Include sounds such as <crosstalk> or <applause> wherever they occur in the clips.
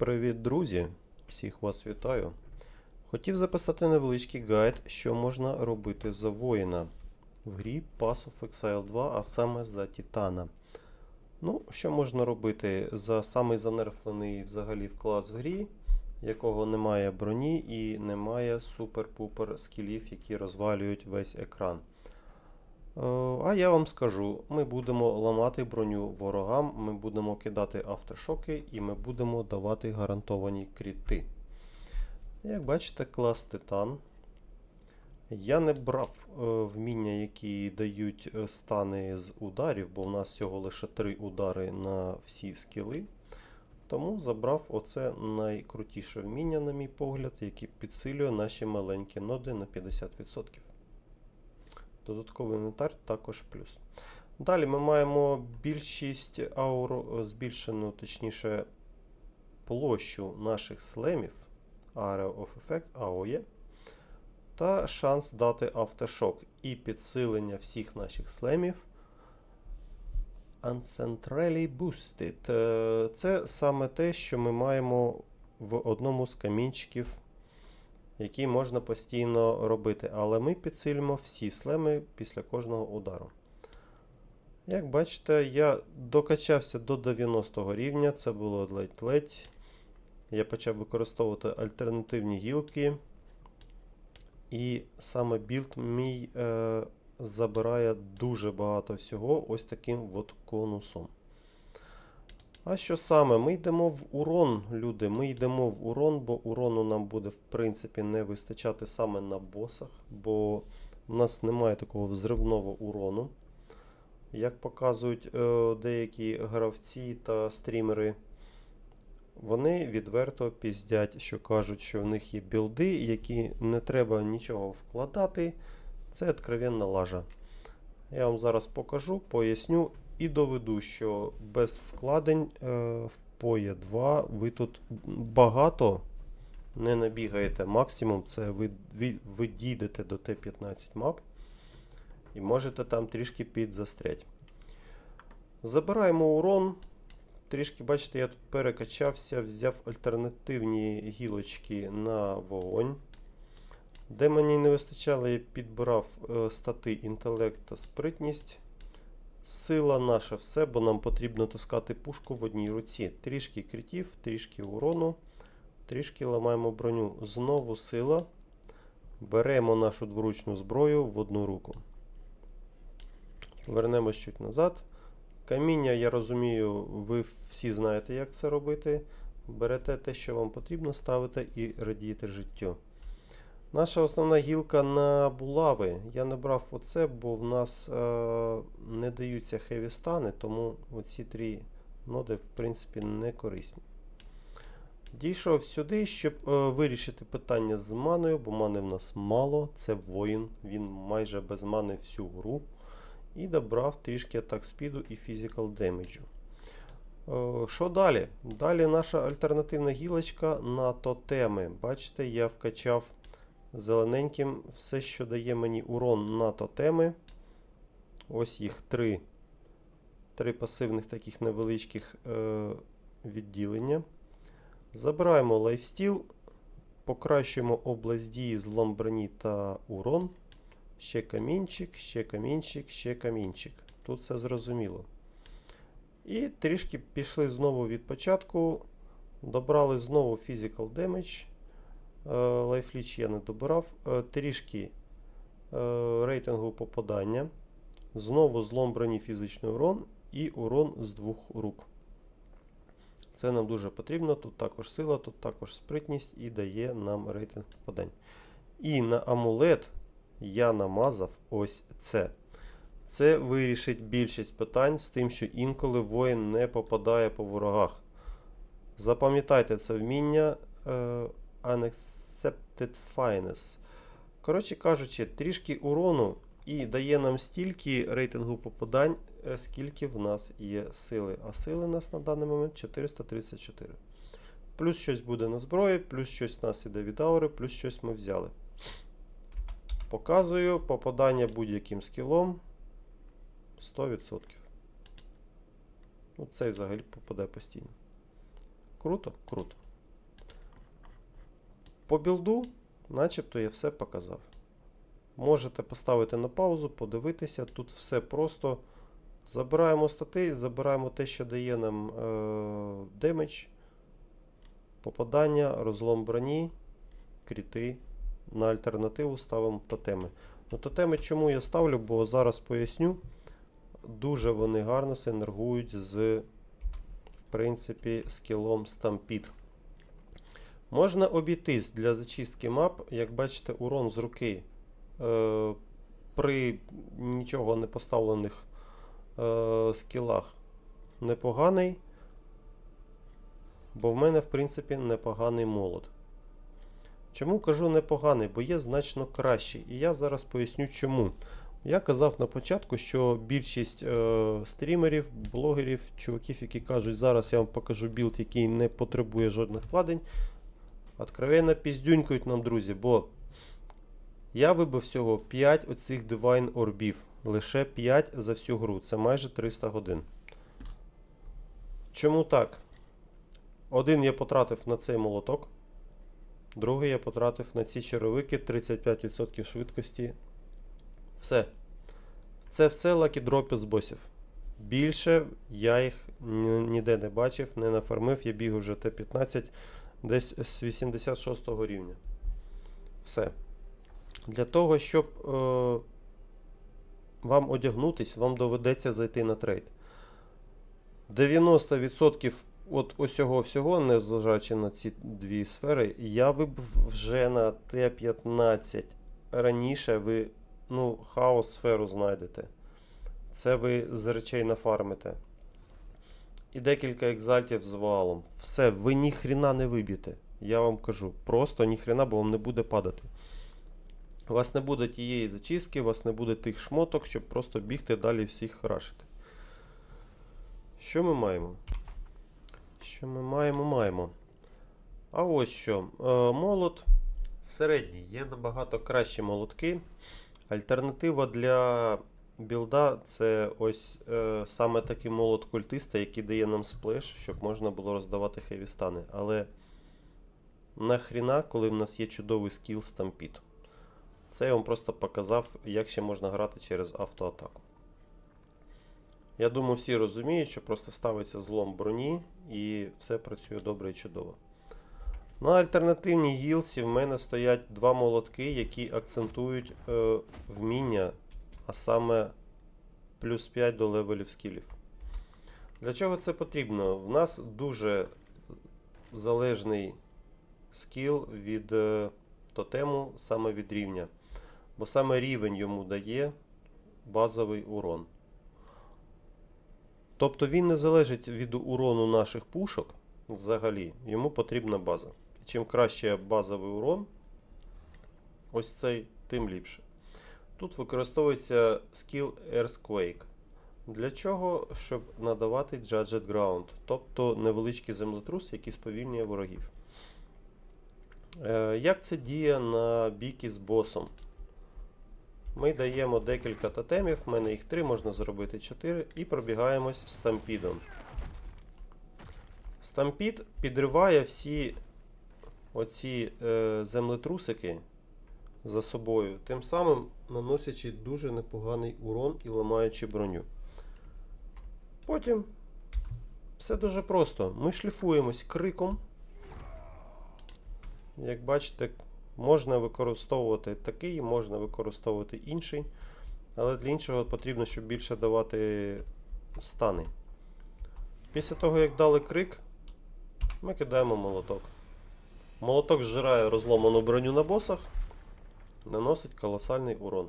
Привіт, друзі! Всіх вас вітаю. Хотів записати невеличкий гайд, що можна робити за воїна в грі Pass of Exile 2, а саме за Титана. Ну, що можна робити за самий занерфлений взагалі в клас в грі, якого немає броні і немає супер-пупер скілів, які розвалюють весь екран. Е, А я вам скажу, ми будемо ламати броню ворогам, ми будемо кидати автошоки і ми будемо давати гарантовані кріти. Як бачите, клас Титан. Я не брав е, вміння, які дають е, стани з ударів, бо в нас всього лише 3 удари на всі скіли. Тому забрав оце найкрутіше вміння, на мій погляд, яке підсилює наші маленькі ноди на 50%. Додатковий інвентар також плюс. Далі ми маємо більшість аур, е, збільшену, точніше, площу наших слемів Area of Effect AOE, та шанс дати автошок і підсилення всіх наших слемів. Uncentrally Boosted. Е, Це саме те, що ми маємо в одному з камінчиків який можна постійно робити. Але ми підсилюємо всі слеми після кожного удару. Як бачите, я докачався до 90 рівня, це було ледь-ледь. Я почав використовувати альтернативні гілки. І саме білд мій е, забирає дуже багато всього ось таким от конусом. А що саме? Ми йдемо в урон, люди. Ми йдемо в урон, бо урону нам буде, в принципі, не вистачати саме на босах, бо в нас немає такого взривного урону. Як показують е, деякі гравці та стрімери, вони відверто піздять, що кажуть, що в них є білди, які не треба нічого вкладати. Це откровенна лажа. Я вам зараз покажу, поясню і доведу, що без вкладень е, в POE 2 ви тут багато не набігаєте. Максимум це ви, ви, ви дійдете до Т-15 мап і можете там трішки підзастрять. Забираємо урон. Трішки, бачите, я тут перекачався, взяв альтернативні гілочки на вогонь. Де мені не вистачало, я підбирав е, стати інтелект та спритність. Сила наша все, бо нам потрібно таскати пушку в одній руці. Трішки критів, трішки урону, трішки ламаємо броню. Знову сила. Беремо нашу дворучну зброю в одну руку. Вернемось чуть назад. Каміння, я розумію, ви всі знаєте, як це робити. Берете те, що вам потрібно, ставите і радієте життю. Наша основна гілка на булави. Я не брав оце, бо в нас е, не даються хеві стани, тому оці три ноди, в принципі, не корисні. Дійшов сюди, щоб е, вирішити питання з маною, бо мани в нас мало. Це воїн, він майже без мани всю гру. І добрав трішки атак спіду і фізикал демеджу. Е, Що далі? Далі наша альтернативна гілочка на тотеми. Бачите, я вкачав зелененьким все, що дає мені урон на тотеми. Ось їх три. Три пасивних таких невеличких е, відділення. Забираємо лайфстіл, покращуємо область дії злом броні та урон. Ще камінчик, ще камінчик, ще камінчик. Тут все зрозуміло. І трішки пішли знову від початку. Добрали знову Physical Damage. Лайфліч я не добирав. Е, Трішки е, рейтингу попадання. Знову злом броні фізичний урон і урон з двох рук. Це нам дуже потрібно. Тут також сила, тут також спритність і дає нам рейтинг попадань. І на амулет я намазав ось це. Це вирішить більшість питань з тим, що інколи воїн не попадає по ворогах. Запам'ятайте це вміння. Unaccepted Finesse. Коротше кажучи, трішки урону і дає нам стільки рейтингу попадань, е, скільки в нас є сили. А сили у нас на даний момент 434. Плюс щось буде на зброї, плюс щось у нас іде від аури, плюс щось ми взяли. Показую попадання будь-яким скілом 100%. Ну, цей взагалі попаде постійно. Круто? Круто. По білду, начебто, я все показав. Можете поставити на паузу, подивитися. Тут все просто. Забираємо статей, забираємо те, що дає нам е, демедж, попадання, розлом броні, кріти. На альтернативу ставимо тотеми. Ну, тотеми чому я ставлю, бо зараз поясню. Дуже вони гарно синергують з, в принципі, скілом Stampede. Можна обійтись для зачистки мап, як бачите, урон з руки е, при нічого не поставлених е, скілах непоганий. Бо в мене, в принципі, непоганий молот. Чому кажу непоганий? Бо є значно кращий. І я зараз поясню чому. Я казав на початку, що більшість е, стрімерів, блогерів, чуваків, які кажуть, зараз я вам покажу білд, який не потребує жодних вкладень, откровенно піздюнькають нам, друзі, бо я вибив всього 5 оцих Divine орбів. Лише 5 за всю гру. Це майже 300 годин. Чому так? Один я потратив на цей молоток. Другий я потратив на ці черевики 35% швидкості. Все. Це все лакідропи з босів. Більше я їх ніде не бачив, не нафармив. Я бігаю вже Т-15 десь з 86 рівня. Все. Для того, щоб е, вам одягнутись, вам доведеться зайти на трейд. 90% от усього всього, незважаючи на ці дві сфери, я вибив вже на Т-15. Раніше ви ну, хаос сферу знайдете. Це ви з речей нафармите. І декілька екзальтів з валом. Все, ви ніхрена не виб'єте. Я вам кажу. Просто ніхрена, бо вам не буде падати. У вас не буде тієї зачистки, у вас не буде тих шмоток, щоб просто бігти далі всіх рашити. Що ми маємо? Що ми маємо? Маємо. А ось що. Е, молот середній. Є набагато кращі молотки. Альтернатива для білда це ось е, саме такий молот культиста, який дає нам сплеш, щоб можна було роздавати хеві стани. Але нахріна, коли в нас є чудовий скіл Stampede. Це я вам просто показав, як ще можна грати через автоатаку. Я думаю, всі розуміють, що просто ставиться злом броні і все працює добре і чудово. На альтернативній гілці в мене стоять два молотки, які акцентують е, вміння, а саме плюс 5 до левелів скілів. Для чого це потрібно? В нас дуже залежний скіл від е, тотему, саме від рівня. Бо саме рівень йому дає базовий урон. Тобто він не залежить від урону наших пушок взагалі, йому потрібна база. Чим краще базовий урон, ось цей, тим ліпше. Тут використовується скіл Earthquake. Для чого? Щоб надавати Judged Ground, тобто невеличкий землетрус, який сповільнює ворогів. Е, Як це діє на бійки з босом? Ми даємо декілька тотемів, в мене їх три, можна зробити 4, і пробігаємось стампідом. Стампід підриває всі оці е, землетрусики за собою, тим самим наносячи дуже непоганий урон і ламаючи броню. Потім все дуже просто. Ми шліфуємось криком. Як бачите, можна використовувати такий, можна використовувати інший. Але для іншого потрібно, щоб більше давати стани. Після того, як дали крик, ми кидаємо молоток. Молоток зжирає розломану броню на босах, наносить колосальний урон.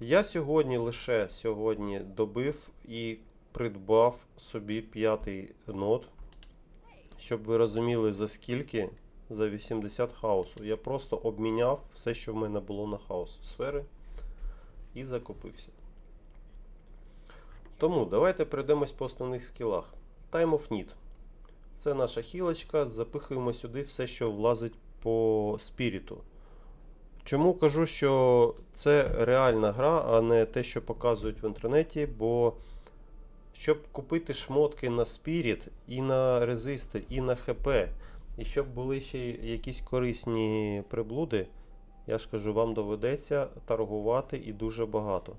Я сьогодні лише сьогодні добив і придбав собі п'ятий нот, щоб ви розуміли за скільки за 80 хаосу. Я просто обміняв все, що в мене було на хаос сфери, і закупився. Тому давайте пройдемось по основних скілах. Time of Need. Це наша хілочка. Запихуємо сюди все, що влазить по спіріту. Чому кажу, що це реальна гра, а не те, що показують в інтернеті, бо щоб купити шмотки на спіріт, і на резисти, і на ХП, І щоб були ще якісь корисні приблуди, я ж кажу, вам доведеться торгувати і дуже багато.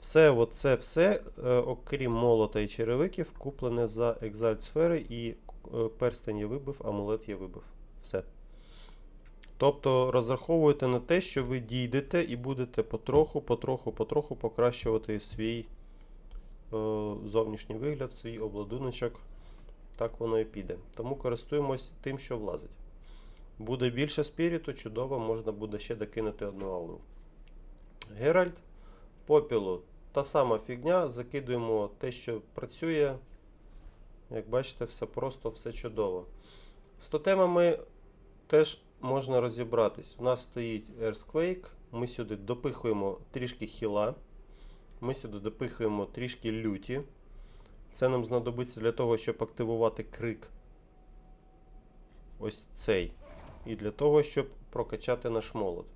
Все, це все, е, окрім молота і черевиків, куплене за екзальт сфери і е, перстень я вибив, амулет я вибив. Все. Тобто розраховуйте на те, що ви дійдете і будете потроху, потроху, потроху покращувати свій е, зовнішній вигляд, свій обладуночок. Так воно і піде. Тому користуємось тим, що влазить. Буде більше спіріту, чудово, можна буде ще докинути одну ауру. Геральт, попілу. Та сама фігня, закидуємо те, що працює. Як бачите, все просто, все чудово. З тотемами теж можна розібратись. У нас стоїть Earthquake, ми сюди допихуємо трішки хіла, ми сюди допихуємо трішки люті. Це нам знадобиться для того, щоб активувати крик. Ось цей. І для того, щоб прокачати наш молот.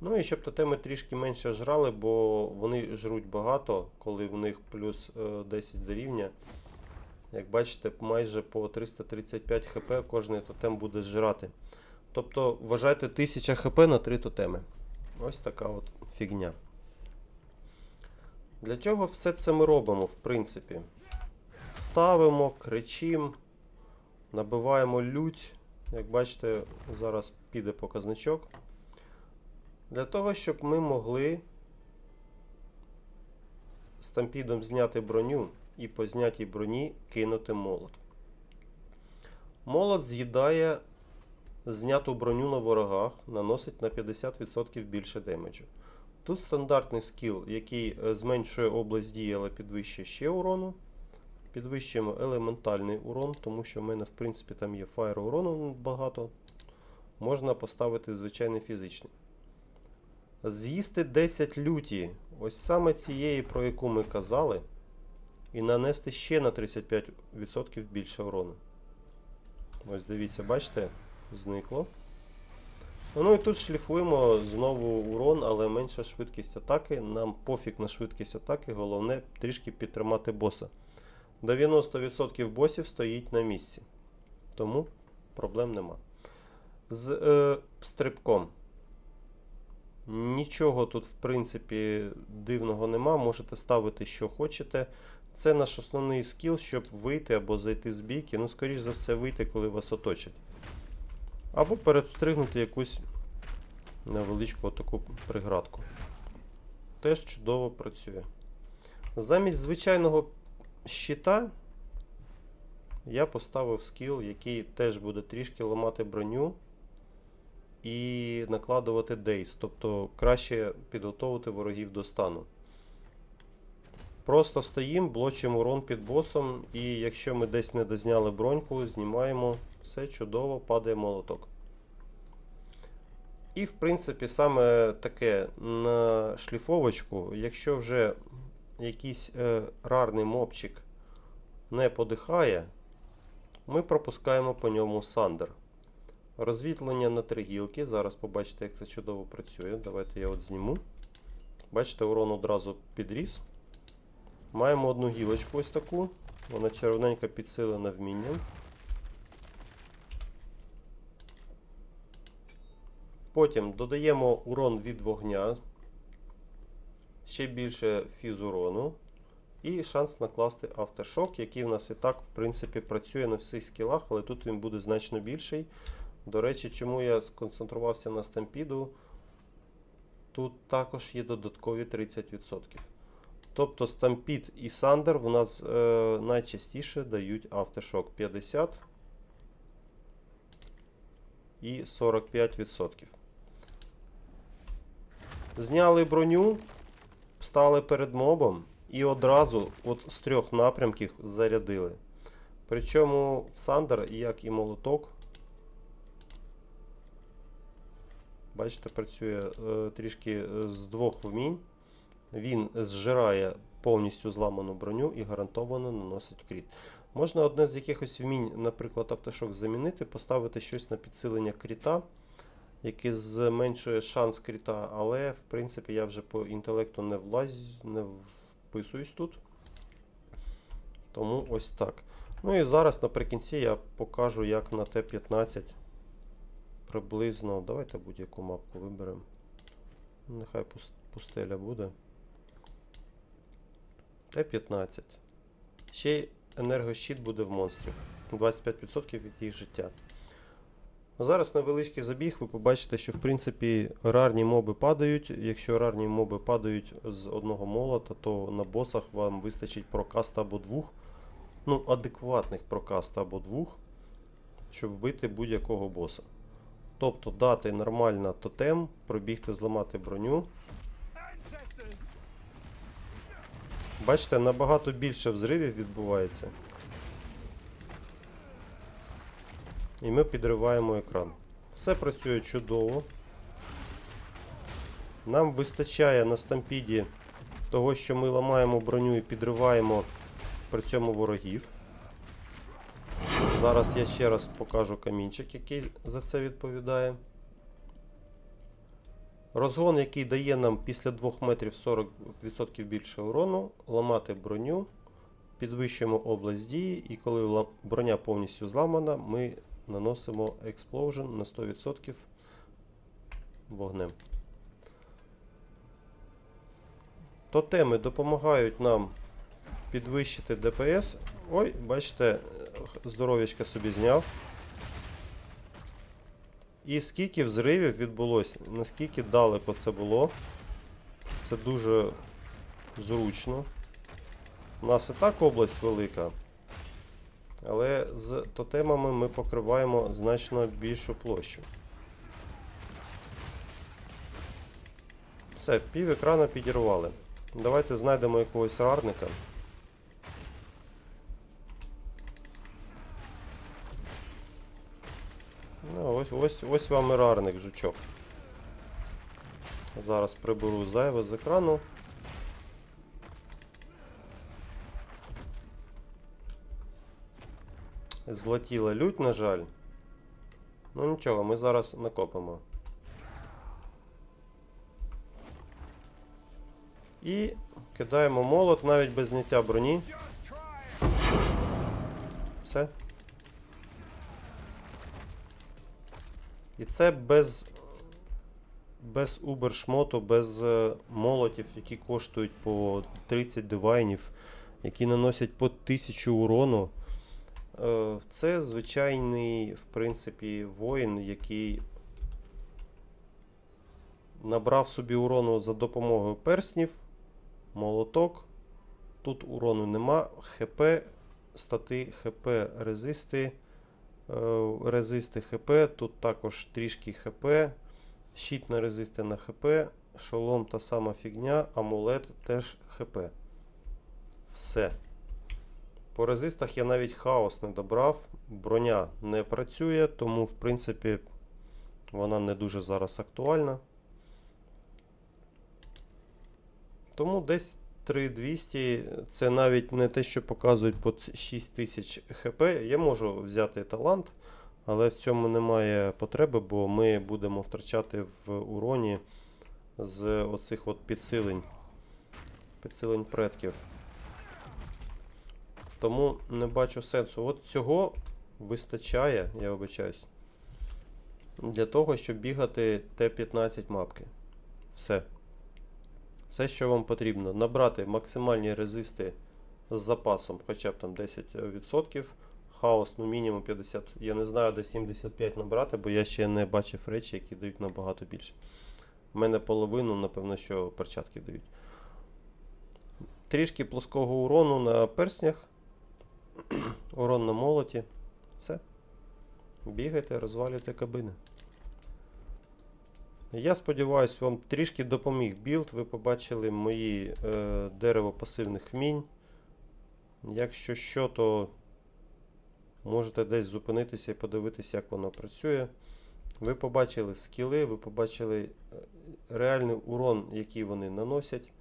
Ну і щоб тотеми трішки менше жрали, бо вони жруть багато, коли в них плюс е, 10 до рівня. Як бачите, майже по 335 хп кожний тотем буде зжирати. Тобто вважайте 1000 хп на 3 тотеми. Ось така от фігня. Для чого все це ми робимо, в принципі? Ставимо, кричимо, набиваємо лють. Як бачите, зараз піде показничок. Для того, щоб ми могли стампідом зняти броню і по знятій броні кинути молот. Молот з'їдає зняту броню на ворогах, наносить на 50% більше демеджу. Тут стандартний скіл, який е, зменшує область дії, але підвищує ще урону. Підвищуємо елементальний урон, тому що в мене, в принципі, там є фаєр урону багато. Можна поставити звичайний фізичний. З'їсти 10 люті, ось саме цієї, про яку ми казали, і нанести ще на 35% більше урону. Ось дивіться, бачите, зникло. Ну і тут шліфуємо знову урон, але менша швидкість атаки. Нам пофіг на швидкість атаки, головне трішки підтримати боса. 90% босів стоїть на місці. Тому проблем нема. З е, стрибком. Нічого тут, в принципі, дивного нема. Можете ставити, що хочете. Це наш основний скіл, щоб вийти або зайти з бійки. Ну, скоріш за все, вийти, коли вас оточать. Або перестригнути якусь невеличку таку приградку. Теж чудово працює. Замість звичайного щита я поставив скіл, який теж буде трішки ламати броню і накладувати дейс, тобто краще підготовити ворогів до стану. Просто стоїмо, блочимо урон під босом, і якщо ми десь не дозняли броньку, знімаємо, все чудово, падає молоток. І, в принципі, саме таке на шліфовочку, якщо вже якийсь е, рарний мопчик не подихає, ми пропускаємо по ньому сандер. Розвітлення на три гілки. Зараз побачите, як це чудово працює. Давайте я от зніму. Бачите, урон одразу підріс. Маємо одну гілочку ось таку. Вона червоненька підсилена вмінням. Потім додаємо урон від вогня. Ще більше фіз урону. І шанс накласти автошок, який в нас і так, в принципі, працює на всіх скілах, але тут він буде значно більший. До речі, чому я сконцентрувався на стампіду, тут також є додаткові 30%. Тобто стампід і сандер в нас е, найчастіше дають автошок 50 і 45%. Зняли броню, стали перед мобом і одразу от з трьох напрямків зарядили. Причому в Сандер, як і молоток, бачите, працює е, трішки з двох вмінь. Він зжирає повністю зламану броню і гарантовано наносить кріт. Можна одне з якихось вмінь, наприклад, автошок замінити, поставити щось на підсилення кріта, яке зменшує шанс кріта, але в принципі я вже по інтелекту не влазь, не вписуюсь тут. Тому ось так. Ну і зараз наприкінці я покажу, як на Т-15 приблизно. Давайте будь-яку мапку виберемо. Нехай пустеля буде. Т-15. Ще й енергощит буде в монстрів. 25% від їх життя. Зараз невеличкий забіг, ви побачите, що в принципі рарні моби падають. Якщо рарні моби падають з одного молота, то на босах вам вистачить прокаста або двох. Ну, адекватних прокаста або двох, щоб вбити будь-якого боса. Тобто дати нормально тотем, пробігти, зламати броню. Бачите, набагато більше взривів відбувається. І ми підриваємо екран. Все працює чудово. Нам вистачає на стампіді того, що ми ламаємо броню і підриваємо при цьому ворогів. Зараз я ще раз покажу камінчик, який за це відповідає. Розгон, який дає нам після 2 метрів 40% більше урону, ламати броню, підвищуємо область дії, і коли броня повністю зламана, ми наносимо Explosion на 100% вогнем. Тотеми допомагають нам підвищити ДПС. Ой, бачите, здоров'ячка собі зняв. І скільки взривів відбулося, наскільки далеко це було. Це дуже зручно. У нас і так область велика. Але з тотемами ми покриваємо значно більшу площу. Все, пів екрана підірвали. Давайте знайдемо якогось рарника. Ну, ось, ось, ось вам і рарник, жучок. Зараз приберу зайве з екрану. Злетіла лють, на жаль. Ну нічого, ми зараз накопимо. І кидаємо молот навіть без зняття броні. Все. І це без, без убер-шмоту, без е, молотів, які коштують по 30 дивайнів, які наносять по 1000 урону. Е, Це звичайний, в принципі, воїн, який набрав собі урону за допомогою перснів, молоток. Тут урону нема. ХП, стати ХП резисти. Е, Резисти ХП, тут також трішки ХП, щит на резисти на ХП, шолом та сама фігня, амулет теж ХП. Все. По резистах я навіть хаос не добрав, броня не працює, тому в принципі вона не дуже зараз актуальна. Тому десь 3200 це навіть не те, що показують під 6000 хп. Я можу взяти талант, але в цьому немає потреби, бо ми будемо втрачати в уроні з оцих от підсилень, підсилень предків. Тому не бачу сенсу. От цього вистачає, я вибачаюсь, для того, щоб бігати Т-15 мапки. Все. Все, що вам потрібно. Набрати максимальні резисти з запасом, хоча б там 10%. Хаос, ну мінімум 50. Я не знаю, де 75 набрати, бо я ще не бачив речі, які дають набагато більше. У мене половину, напевно, що перчатки дають. Трішки плоского урону на перснях. <clears throat> Урон на молоті. Все. Бігайте, розвалюйте кабини. Я сподіваюся, вам трішки допоміг білд. Ви побачили мої е, дерево пасивних вмінь. Якщо що, то можете десь зупинитися і подивитися, як воно працює. Ви побачили скіли, ви побачили е, реальний урон, який вони наносять.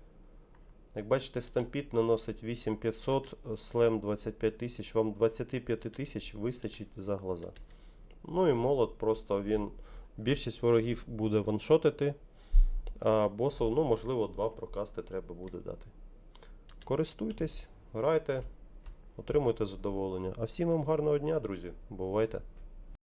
Як бачите, стампіт наносить 8500, слем 25 тисяч, вам 25 тисяч вистачить за глаза. Ну і молот просто він. Більшість ворогів буде ваншотити, а босів, ну, можливо, два прокасти треба буде дати. Користуйтесь, грайте. отримуйте задоволення. А всім вам гарного дня, друзі. Бувайте!